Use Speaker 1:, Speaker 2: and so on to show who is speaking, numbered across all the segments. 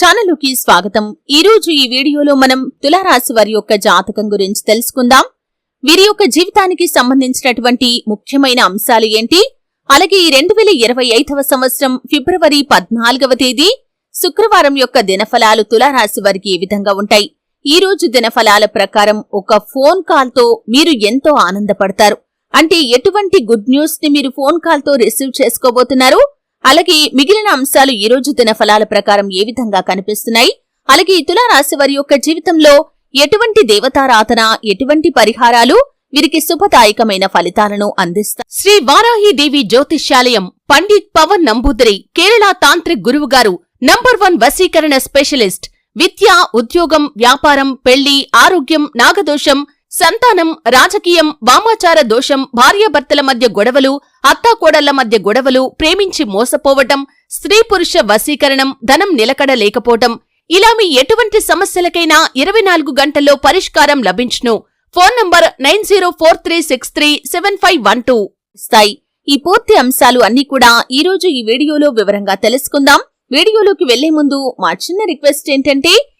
Speaker 1: ఛానలుకి స్వాగతం. ఈ రోజు ఈ వీడియోలో మనం తులారాశి వారి యొక్క జాతకం గురించి తెలుసుకుందాం. వీరి యొక్క జీవితానికి సంబంధించినటువంటి ముఖ్యమైన అంశాలు ఏంటి? అలాగే ఈ రెండు వేల ఇరవై ఐదవ సంవత్సరం ఫిబ్రవరి పద్నాలుగవ తేదీ శుక్రవారం యొక్క దినఫలాలు తులారాశి వారికి ఏ విధంగా ఉంటాయి? ఈ రోజు దినఫలాల ప్రకారం ఒక ఫోన్ కాల్తో మీరు ఎంతో ఆనందపడతారు. అంటే ఎటువంటి గుడ్ న్యూస్ని మీరు ఫోన్ కాల్తో రిసీవ్ చేసుకోబోతున్నారు? అలాగే మిగిలిన అంశాలు ఈ రోజు దినఫలాల ప్రకారం ఏ విధంగా కనిపిస్తున్నాయి? అలాగే ఈ తులారాశి వారి యొక్క జీవితంలో ఎటువంటి దేవతారాధన ఎటువంటి పరిహారాలు వీరికి శుభదాయకమైన ఫలితాలను అందిస్తాయి? శ్రీ వారాహిదేవి జ్యోతిష్యాలయం పండిత్ పవన్ నంబూదరి కేరళ తాంత్రిక్ గురువు గారు నంబర్ వన్ వశీకరణ స్పెషలిస్ట్ విద్య ఉద్యోగం వ్యాపారం పెళ్ళి ఆరోగ్యం నాగదోషం సంతానం రాజకీయం వామాచార దోషం భార్యాభర్తల మధ్య గొడవలు అత్తాకోడళ్ళ మధ్య గొడవలు ప్రేమించి మోసపోవటం స్త్రీ పురుష వశీకరణం ధనం నిలకడ లేకపోవటం ఇలా మీ ఎటువంటి సమస్యలకైనా ఇరవై నాలుగు గంటల్లో పరిష్కారం లభించును. Phone number nine zero four three six three seven five one two. స్థాయి ఈ పూర్తి అంశాలు అన్ని కూడా ఈ రోజు ఈ వీడియోలో వివరంగా తెలుసుకుందాం. వీడియోలోకి వెళ్ళే ముందు మా చిన్న రిక్వెస్ట్ ఏంటంటే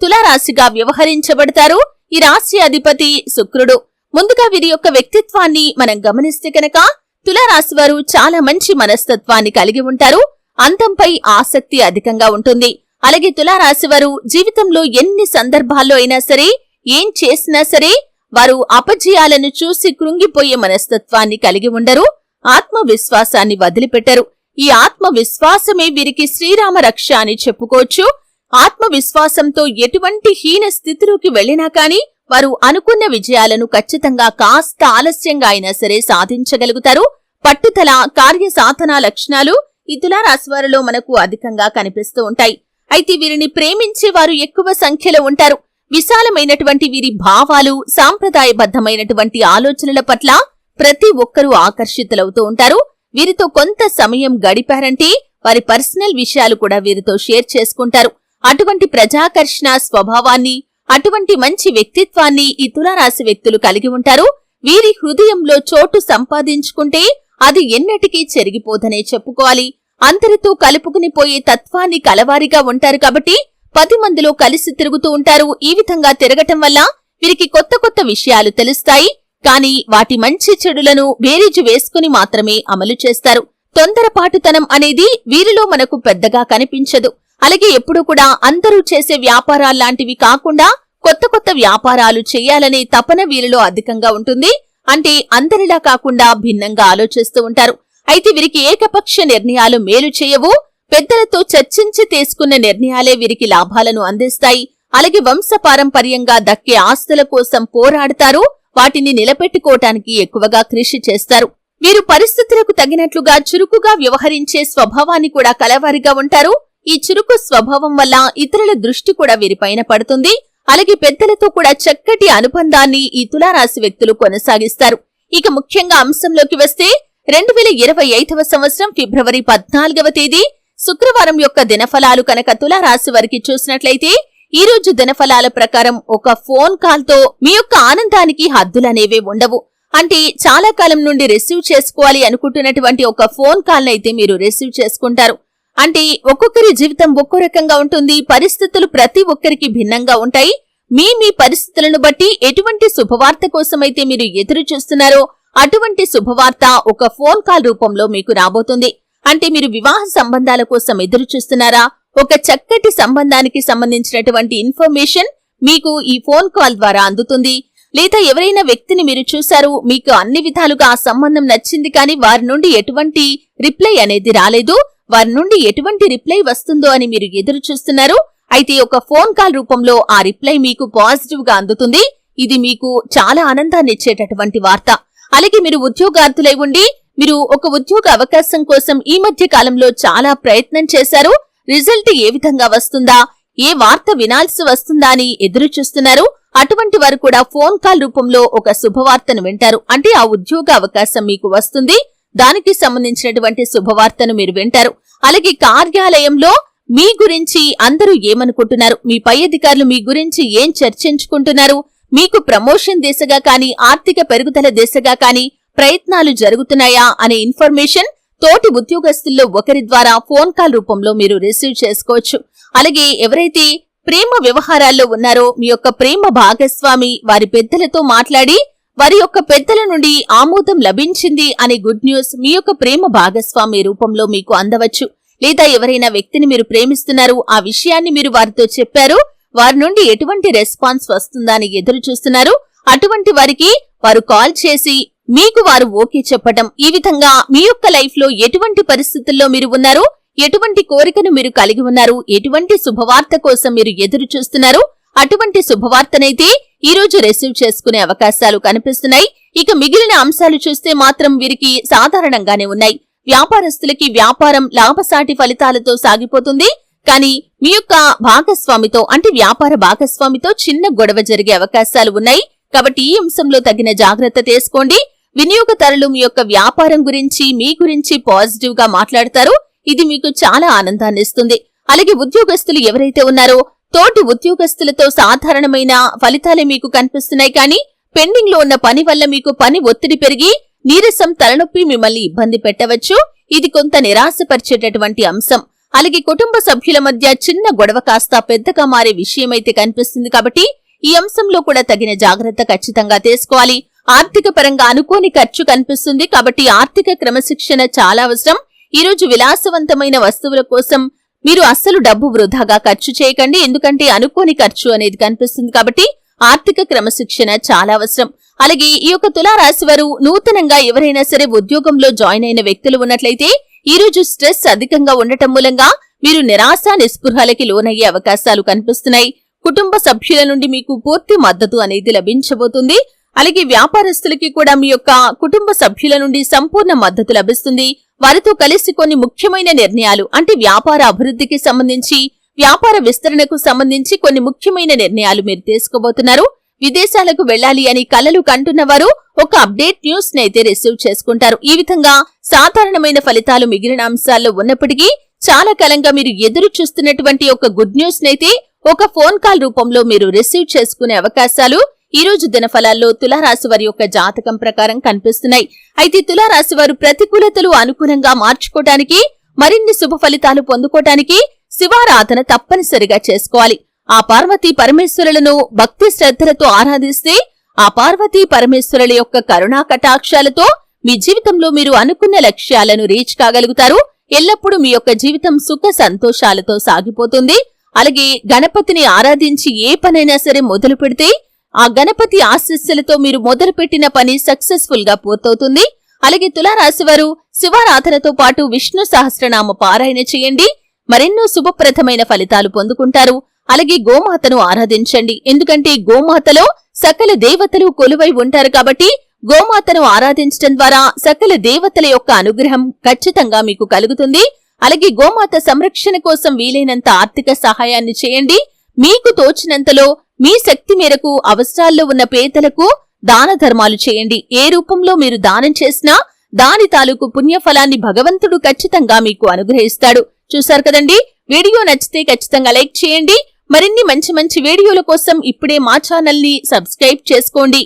Speaker 1: తులారాశిగా వ్యవహరించబడతారు ఈ రాశి అధిపతి శుక్రుడు. ముందుగా వీరి యొక్క వ్యక్తిత్వాన్ని మనం గమనిస్తే కనుక తులారాశి వారు చాలా మంచి మనస్తత్వాన్ని కలిగి ఉంటారు. అంతంపై ఆసక్తి అధికంగా ఉంటుంది. అలాగే తులారాశి వారు జీవితంలో ఎన్ని సందర్భాల్లో అయినా సరే ఏం చేసినా సరే వారు అపజయాలను చూసి కృంగిపోయే మనస్తత్వాన్ని కలిగి ఉండరు. ఆత్మవిశ్వాసాన్ని వదిలిపెట్టరు. ఈ ఆత్మవిశ్వాసమే వీరికి శ్రీరామ రక్ష అని చెప్పుకోవచ్చు. ఆత్మవిశ్వాసంతో ఎటువంటి హీన స్థితిలోకి వెళ్ళినా కాని వారు అనుకున్న విజయాలను ఖచ్చితంగా కాస్త ఆలస్యంగా అయినా సరే సాధించగలుగుతారు. పట్టుదల కార్యసాధన లక్షణాలు ఇతుల తులారాశివారిలో మనకు అధికంగా కనిపిస్తూ ఉంటాయి. అయితే వీరిని ప్రేమించే వారు ఎక్కువ సంఖ్యలో ఉంటారు. విశాలమైనటువంటి వీరి భావాలు సాంప్రదాయబద్ధమైనటువంటి ఆలోచనల పట్ల ప్రతి ఒక్కరూ ఆకర్షితులవుతూ ఉంటారు. వీరితో కొంత సమయం గడిపారంటే వారి పర్సనల్ విషయాలు కూడా వీరితో షేర్ చేసుకుంటారు. అటువంటి ప్రజాకర్షణ స్వభావాన్ని అటువంటి మంచి వ్యక్తిత్వాన్ని ఈ తులారాశి వ్యక్తులు కలిగి ఉంటారు. వీరి హృదయంలో చోటు సంపాదించుకుంటే అది ఎన్నటికీ చెరిగిపోదనే చెప్పుకోవాలి. అందరితో కలుపుకుని పోయే తత్వాన్ని కలవారిగా ఉంటారు కాబట్టి పది మందిలో కలిసి తిరుగుతూ ఉంటారు. ఈ విధంగా తిరగటం వల్ల వీరికి కొత్త కొత్త విషయాలు తెలుస్తాయి. కానీ వాటి మంచి చెడులను బేరీజు వేసుకుని మాత్రమే అమలు చేస్తారు. తొందరపాటుతనం అనేది వీరిలో మనకు పెద్దగా కనిపించదు. అలాగే ఎప్పుడూ కూడా అందరూ చేసే వ్యాపారాల్లాంటివి కాకుండా కొత్త కొత్త వ్యాపారాలు చేయాలనే తపన వీరిలో అధికంగా ఉంటుంది. అంటే అందరిలా కాకుండా భిన్నంగా ఆలోచిస్తూ ఉంటారు. అయితే వీరికి ఏకపక్ష నిర్ణయాలు మేలు చేయవు. పెద్దలతో చర్చించి తీసుకున్న నిర్ణయాలే వీరికి లాభాలను అందిస్తాయి. అలాగే వంశపారంపర్యంగా దక్కే ఆస్తుల కోసం పోరాడతారు. వాటిని నిలబెట్టుకోవటానికి ఎక్కువగా కృషి చేస్తారు. వీరు పరిస్థితులకు తగినట్లుగా చురుకుగా వ్యవహరించే స్వభావాన్ని కూడా కలవారిగా ఉంటారు. ఈ చురుకు స్వభావం వల్ల ఇతరుల దృష్టి కూడా వీరిపైన పడుతుంది. అలాగే పెద్దలతో కూడా చక్కటి అనుబంధాన్ని ఈ తులారాశి వ్యక్తులు కొనసాగిస్తారు. ఇక ముఖ్యంగా అంశంలోకి వస్తే రెండు వేల ఇరవై ఐదవ సంవత్సరం ఫిబ్రవరి పద్నాలుగవ తేదీ శుక్రవారం యొక్క దినఫలాలు కనుక తులారాశి వారికి చూసినట్లయితే ఈ రోజు దినఫలాల ప్రకారం ఒక ఫోన్ కాల్తో మీ యొక్క ఆనందానికి హద్దులనేవే ఉండవు. అంటే చాలా కాలం నుండి రిసీవ్ చేసుకోవాలి అనుకుంటున్నటువంటి ఒక ఫోన్ కాల్ మీరు రిసీవ్ చేసుకుంటారు. అంటే ఒక్కొక్కరి జీవితం ఒక్కో రకంగా ఉంటుంది పరిస్థితులు ప్రతి ఒక్కరికి భిన్నంగా ఉంటాయి. మీ మీ పరిస్థితులను బట్టి ఎటువంటి శుభవార్త కోసమైతే మీరు ఎదురు చూస్తున్నారో అటువంటి శుభవార్త ఒక ఫోన్ కాల్ రూపంలో మీకు రాబోతుంది. అంటే మీరు వివాహ సంబంధాల కోసం ఎదురు చూస్తున్నారా? ఒక చక్కటి సంబంధానికి సంబంధించినటువంటి ఇన్ఫర్మేషన్ మీకు ఈ ఫోన్ కాల్ ద్వారా అందుతుంది. లేదా ఎవరైనా వ్యక్తిని మీరు చూశారు మీకు అన్ని విధాలుగా ఆ సంబంధం నచ్చింది కానీ వారి నుండి ఎటువంటి రిప్లై అనేది రాలేదు. వారి నుండి ఎటువంటి రిప్లై వస్తుందో అని మీరు ఎదురు చూస్తున్నారు. అయితే ఒక ఫోన్ కాల్ రూపంలో ఆ రిప్లై మీకు పాజిటివ్గా అందుతుంది. ఇది మీకు చాలా ఆనందాన్ని ఇచ్చేటటువంటి వార్త. అలాగే మీరు ఉద్యోగార్థులై ఉండి మీరు ఒక ఉద్యోగ అవకాశం కోసం ఈ మధ్య కాలంలో చాలా ప్రయత్నం చేశారు. రిజల్ట్ ఏ విధంగా వస్తుందా? ఏ వార్త వినాల్సి వస్తుందా అని ఎదురు చూస్తున్నారు. అటువంటి వారు కూడా ఫోన్ కాల్ రూపంలో ఒక శుభవార్తను వింటారు. అంటే ఆ ఉద్యోగ అవకాశం మీకు వస్తుంది. దానికి సంబంధించినటువంటి శుభవార్తను మీరు వింటారు. అలాగే కార్యాలయంలో మీ గురించి అందరూ ఏమనుకుంటున్నారు? మీ పై అధికారులు మీ గురించి ఏం చర్చించుకుంటున్నారు? మీకు ప్రమోషన్ దిశగా కానీ ఆర్థిక పెరుగుదల దిశగా కానీ ప్రయత్నాలు జరుగుతున్నాయా అనే ఇన్ఫర్మేషన్ తోటి ఉద్యోగస్తుల్లో ఒకరి ద్వారా ఫోన్ కాల్ రూపంలో మీరు రిసీవ్ చేసుకోవచ్చు. అలాగే ఎవరైతే ప్రేమ వ్యవహారాల్లో ఉన్నారో మీ యొక్క ప్రేమ భాగస్వామి వారి పెద్దలతో మాట్లాడి వారి యొక్క పెద్దల నుండి ఆమోదం లభించింది అనే గుడ్ న్యూస్. మీ యొక్క ప్రేమ భాగస్వామి రూపంలో మీకు అందవచ్చు. లేదా ఎవరైనా వ్యక్తిని మీరు ప్రేమిస్తున్నారు ఆ విషయాన్ని మీరు వారితో చెప్పారు. వారి నుండి ఎటువంటి రెస్పాన్స్ వస్తుందా అని ఎదురు చూస్తున్నారు. అటువంటి వారికి వారు కాల్ చేసి మీకు వారు ఓకే చెప్పటం. ఈ విధంగా మీ యొక్క లైఫ్లో ఎటువంటి పరిస్థితుల్లో మీరు ఉన్నారు? ఎటువంటి కోరికను మీరు కలిగి ఉన్నారు? ఎటువంటి శుభవార్త కోసం మీరు ఎదురు చూస్తున్నారు? అటువంటి శుభవార్తనైతే ఈ రోజు రిసీవ్ చేసుకునే అవకాశాలు కనిపిస్తున్నాయి. ఇక మిగిలిన అంశాలు చూస్తే మాత్రం వీరికి సాధారణంగానే ఉన్నాయి. వ్యాపారస్తులకి వ్యాపారం లాభసాటి ఫలితాలతో సాగిపోతుంది. కానీ మీ యొక్క భాగస్వామితో అంటే వ్యాపార భాగస్వామితో చిన్న గొడవ జరిగే అవకాశాలు ఉన్నాయి. కాబట్టి ఈ అంశంలో తగిన జాగ్రత్త తీసుకోండి. వినియోగదారులు మీ యొక్క వ్యాపారం గురించి మీ గురించి పాజిటివ్గా మాట్లాడతారు. ఇది మీకు చాలా ఆనందాన్ని ఇస్తుంది. అలాగే ఉద్యోగస్తులు ఎవరైతే ఉన్నారో తోటి ఉద్యోగస్తులతో సాధారణమైన ఫలితాలే మీకు కనిపిస్తున్నాయి కానీ పెండింగ్లో ఉన్న పని వల్ల మీకు పని ఒత్తిడి పెరిగి నీరసం తలనొప్పి మిమ్మల్ని ఇబ్బంది పెట్టవచ్చు. ఇది కొంత నిరాశపరిచేటటువంటి అంశం. అలాగే కుటుంబ సభ్యుల మధ్య చిన్న గొడవ కాస్త పెద్దగా మారే విషయమైతే కనిపిస్తుంది కాబట్టి ఈ అంశంలో కూడా తగిన జాగ్రత్త ఖచ్చితంగా తీసుకోవాలి. ఆర్థిక పరంగా అనుకోని ఖర్చు కనిపిస్తుంది కాబట్టి ఆర్థిక క్రమశిక్షణ చాలా అవసరం. ఈ రోజు విలాసవంతమైన వస్తువుల కోసం మీరు అస్సలు డబ్బు వృధాగా ఖర్చు చేయకండి ఎందుకంటే అనుకోని ఖర్చు అనేది కనిపిస్తుంది కాబట్టి ఆర్థిక క్రమశిక్షణ చాలా అవసరం. అలాగే ఈ యొక్క తులారాశి వారు నూతనంగా ఎవరైనా సరే ఉద్యోగంలో జాయిన్ అయిన వ్యక్తులు ఉన్నట్లయితే ఈ రోజు స్ట్రెస్ అధికంగా ఉండటం మూలంగా మీరు నిరాశ నిస్పృహలకి లోనయ్యే అవకాశాలు కనిపిస్తున్నాయి. కుటుంబ సభ్యుల నుండి మీకు పూర్తి మద్దతు అనేది లభించబోతుంది. అలాగే వ్యాపారస్తులకి కూడా మీ యొక్క కుటుంబ సభ్యుల నుండి సంపూర్ణ మద్దతు లభిస్తుంది. వారితో కలిసి కొన్ని ముఖ్యమైన నిర్ణయాలు అంటే వ్యాపార అభివృద్ధికి సంబంధించి వ్యాపార విస్తరణకు సంబంధించి కొన్ని ముఖ్యమైన నిర్ణయాలు మీరు తీసుకోబోతున్నారు. విదేశాలకు వెళ్ళాలి అని కలలు కంటున్నవారు ఒక అప్డేట్ న్యూస్ నైతే రిసీవ్ చేసుకుంటారు. ఈ విధంగా సాధారణమైన ఫలితాలు మిగిలిన అంశాల్లో ఉన్నప్పటికీ చాలా కాలంగా మీరు ఎదురు చూస్తున్నటువంటి ఒక గుడ్ న్యూస్ నైతే ఒక ఫోన్ కాల్ రూపంలో మీరు రిసీవ్ చేసుకునే అవకాశాలు ఈ రోజు దినఫలాల్లో తులారాశి వారి యొక్క జాతకం ప్రకారం కనిపిస్తున్నాయి. అయితే తులారాశి వారు ప్రతికూలతలు అనుకూలంగా మార్చుకోవటానికి మరిన్ని శుభ ఫలితాలు పొందుకోవటానికి శివారాధన తప్పనిసరిగా చేసుకోవాలి. ఆ పార్వతీ పరమేశ్వరులను భక్తి శ్రద్ధలతో ఆరాధిస్తే ఆ పార్వతీ పరమేశ్వరుల యొక్క కరుణా కటాక్షాలతో మీ జీవితంలో మీరు అనుకున్న లక్ష్యాలను రీచ్ కాగలుగుతారు. ఎల్లప్పుడూ మీ యొక్క జీవితం సుఖ సంతోషాలతో సాగిపోతుంది. అలాగే గణపతిని ఆరాధించి ఏ పనైనా సరే మొదలు పెడితే ఆ గణపతి ఆశీస్సులతో మీరు మొదలుపెట్టిన పని సక్సెస్ఫుల్గా పూర్తవుతుంది. అలాగే తులారాశివారు శివారాధనతో పాటు విష్ణు సహస్రనామ పారాయణ చేయండి. మరెన్నో శుభప్రదమైన ఫలితాలు పొందుకుంటారు. అలాగే గోమాతను ఆరాధించండి. ఎందుకంటే గోమాతలో సకల దేవతలు కొలువై ఉంటారు కాబట్టి గోమాతను ఆరాధించడం ద్వారా సకల దేవతల యొక్క అనుగ్రహం ఖచ్చితంగా మీకు కలుగుతుంది. అలాగే గోమాత సంరక్షణ కోసం వీలైనంత ఆర్థిక సహాయాన్ని చేయండి. మీకు తోచినంతలో మీ శక్తి మేరకు అవసరాల్లో ఉన్న పేదలకు దాన ధర్మాలు చేయండి. ఏ రూపంలో మీరు దానం చేసినా దాని తాలూకు పుణ్యఫలాన్ని భగవంతుడు ఖచ్చితంగా మీకు అనుగ్రహిస్తాడు. చూశారు కదండి? వీడియో నచ్చితే ఖచ్చితంగా లైక్ చేయండి. మరిన్ని మంచి మంచి వీడియోల కోసం ఇప్పుడే మా ఛానల్ని సబ్స్క్రైబ్ చేసుకోండి.